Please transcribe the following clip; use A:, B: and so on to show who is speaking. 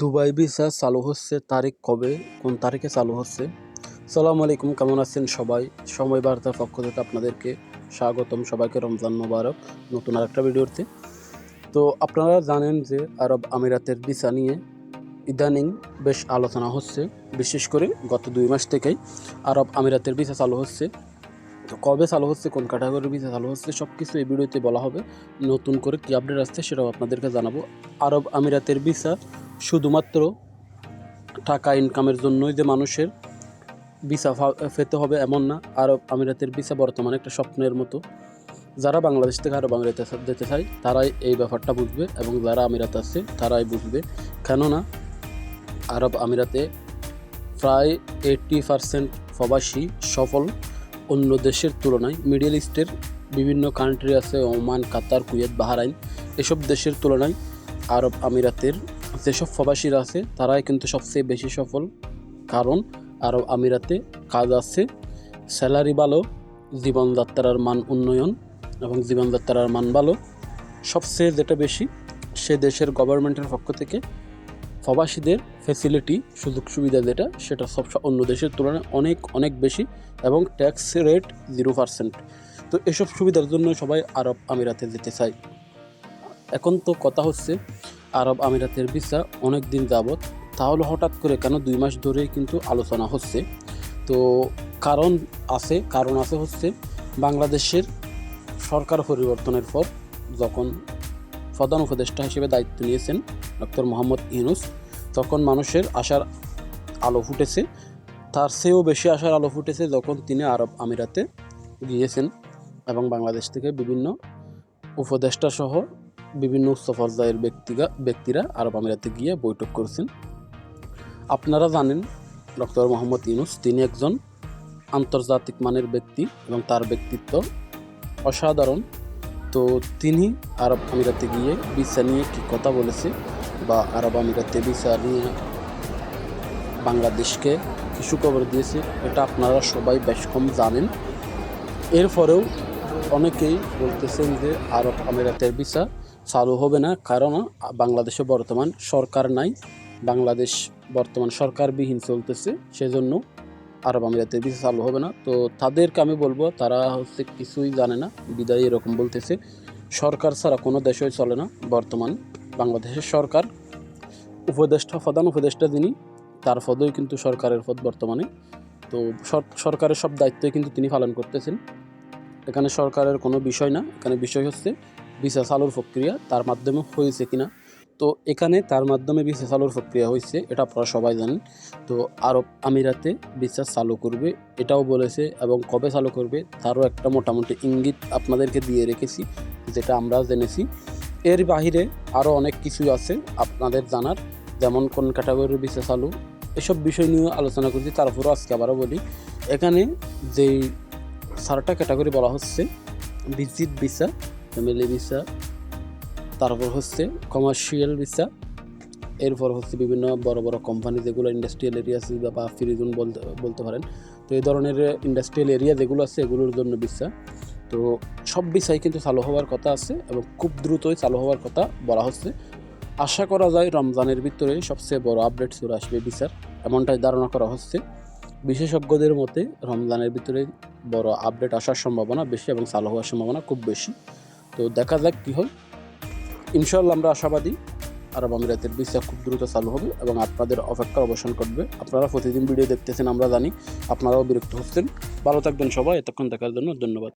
A: Dubai visa চালু হচ্ছে তারিখ কবে? কোন তারিখে চালু হচ্ছে? সালাম আলাইকুম, কেমন আছেন সবাই? সময় বার্তার পক্ষ থেকে আপনাদেরকে স্বাগতম। সবাইকে রমজান মোবারক, নতুন আরেকটা ভিডিওতে। তো আপনারা জানেন যে আরব আমিরাতের ভিসা নিয়ে ইদানিং বেশ আলোচনা হচ্ছে। বিশেষ করে গত দুই মাস থেকেই আরব আমিরাতের ভিসা চালু হচ্ছে। তো কবে চালু হচ্ছে, কোন ক্যাটাগরির ভিসা চালু হচ্ছে সব কিছু এই ভিডিওতে বলা হবে। নতুন করে কী আপডেট আসছে সেটাও আপনাদেরকে জানাব। আরব আমিরাতের ভিসা শুধুমাত্র টাকা ইনকামের জন্যই যে মানুষের ভিসা পেতে হবে এমন না। আরব আমিরাতের ভিসা বর্তমানে একটা স্বপ্নের মতো। যারা বাংলাদেশ থেকে আরব আমিরাতে যেতে চায়, তারাই এই ব্যাপারটা বুঝবে এবং যারা আমিরাতে আছে, তারাই বুঝবে। কেননা, আরব আমিরাতে প্রায় এইট্টি পারসেন্ট প্রবাসী সফল অন্য দেশের তুলনায় মিডিল ইস্টের বিভিন্ন কান্ট্রি আছে, ওমান, কাতার, কুয়েত, বাহারাইন, এসব দেশের তুলনায় আরব আমিরাতের যেসব প্রবাসীরা আছে, তারাই কিন্তু সবচেয়ে বেশি সফল। কারণ আরব আমিরাতে কাজ আছে, স্যালারি ভালো, জীবনযাত্রার মান উন্নয়ন এবং জীবনযাত্রার মান ভালো। সবচেয়ে যেটা বেশি, সে দেশের গভর্নমেন্টের পক্ষ থেকে প্রবাসীদের ফেসিলিটি সুযোগ সুবিধা যেটা, সেটা সব অন্য দেশের তুলনায় অনেক অনেক বেশি এবং ট্যাক্স রেট জিরো পার্সেন্ট তো এসব সুবিধার জন্য সবাই আরব আমিরাতে যেতে চায়। এখন তো কথা হচ্ছে আরব আমিরাতের ভিসা অনেক দিন যাবৎ, তাহলে হঠাৎ করে কেন দুই মাস ধরেই কিন্তু আলোচনা হচ্ছে? তো কারণ আছে কারণ আছে হচ্ছে বাংলাদেশের সরকার পরিবর্তনের পর যখন প্রধান উপদেষ্টা হিসেবে দায়িত্ব নিয়েছেন ডক্টর মোহাম্মদ ইউনুস, তখন মানুষের আশার আলো ফুটেছে। তার চেয়েও বেশি আশার আলো ফুটেছে যখন তিনি আরব আমিরাতে গিয়েছেন এবং বাংলাদেশ থেকে বিভিন্ন উপদেষ্টা সহ বিভিন্ন উচ্চ পর্যায়ের ব্যক্তিগা ব্যক্তিরা আরব আমিরাতে গিয়ে বৈঠক করেছেন। আপনারা জানেন, ডক্টর মোহাম্মদ ইউনুস, তিনি একজন আন্তর্জাতিক মানের ব্যক্তি এবং তার ব্যক্তিত্ব অসাধারণ। তো তিনি আরব আমিরাতে গিয়ে ভিসা নিয়ে কী কথা বলেছে বা আরব আমিরাতে ভিসা নিয়ে বাংলাদেশকে কিছু খবর দিয়েছে, এটা আপনারা সবাই বেশ কম জানেন। এরপরেও অনেকেই বলতেছেন যে আরব আমিরাতের ভিসা চালু হবে না, কারণ বাংলাদেশে বর্তমান সরকার নাই। বাংলাদেশ বর্তমান সরকারবিহীন চলতেছে, সেজন্য আরব আমিরাতের ভিসা চালু হবে না। তো তাদেরকে আমি বলব, তারা হচ্ছে কিছুই জানে না, বিদায় এরকম বলতেছে। সরকার ছাড়া কোনো দেশই চলে না, বর্তমান বাংলাদেশের সরকার। উপদেষ্টা প্রধান, উপদেষ্টা যিনি, তার পদই কিন্তু সরকারের পদ বর্তমানে। তো সরকারের সব দায়িত্বই কিন্তু তিনি পালন করতেছেন। এখানে সরকারের কোনো বিষয় না, এখানে বিষয় হচ্ছে ভিসা চালুর প্রক্রিয়া তার মাধ্যমে হয়েছে কিনা। তো এখানে তার মাধ্যমে ভিসা চালুর প্রক্রিয়া হয়েছে, এটা আপনারা সবাই জানেন। তো আরব আমিরাতে ভিসা চালু করবে, এটাও বলেছে, এবং কবে চালু করবে তারও একটা মোটামুটি ইঙ্গিত আপনাদেরকে দিয়ে রেখেছি, যেটা আমরা জেনেছি। এর বাহিরে আরও অনেক কিছু আছে আপনাদের জানার, যেমন কোন ক্যাটাগরির ভিসা চালু এসব বিষয় নিয়ে আলোচনা করছি, তারপরও আজকে আবারও বলি। এখানে যেই চারটা ক্যাটাগরি বলা হচ্ছে ভিজিট ভিসা ফ্যামিলি ভিসা তারপর হচ্ছে কমার্শিয়াল ভিসা এরপর হচ্ছে বিভিন্ন বড় বড় কোম্পানি যেগুলো ইন্ডাস্ট্রিয়াল এরিয়া আছে বা ফ্রিজোন বলতে বলতে পারেন। তো এই ধরনের ইন্ডাস্ট্রিয়াল এরিয়া যেগুলো আছে, এগুলোর জন্য ভিসা তো সব ভিসাই কিন্তু চালু হওয়ার কথা আছে এবং খুব দ্রুতই চালু হওয়ার কথা বলা হচ্ছে। আশা করা যায় রমজানের ভিতরে সবচেয়ে বড় আপডেট চলে আসবে ভিসার এমনটাই ধারণা করা হচ্ছে। বিশেষজ্ঞদের মতে রমজানের ভিতরে বড় আপডেট আসার সম্ভাবনা বেশি এবং চালু হওয়ার সম্ভাবনা খুব বেশি। তো দেখা যাক কী হয়। ইনশাল্লাহ আমরা আশাবাদী। আরব আমিরাতের ভিসা খুব দ্রুত চালু হবে এবং আপনাদের অপেক্ষা অবসান করবে আপনারা প্রতিদিন ভিডিও দেখতেছেন, আমরা জানি। আপনারাও বিরক্ত হচ্ছেন। ভালো থাকবেন সবাই। এতক্ষণ দেখার জন্য ধন্যবাদ।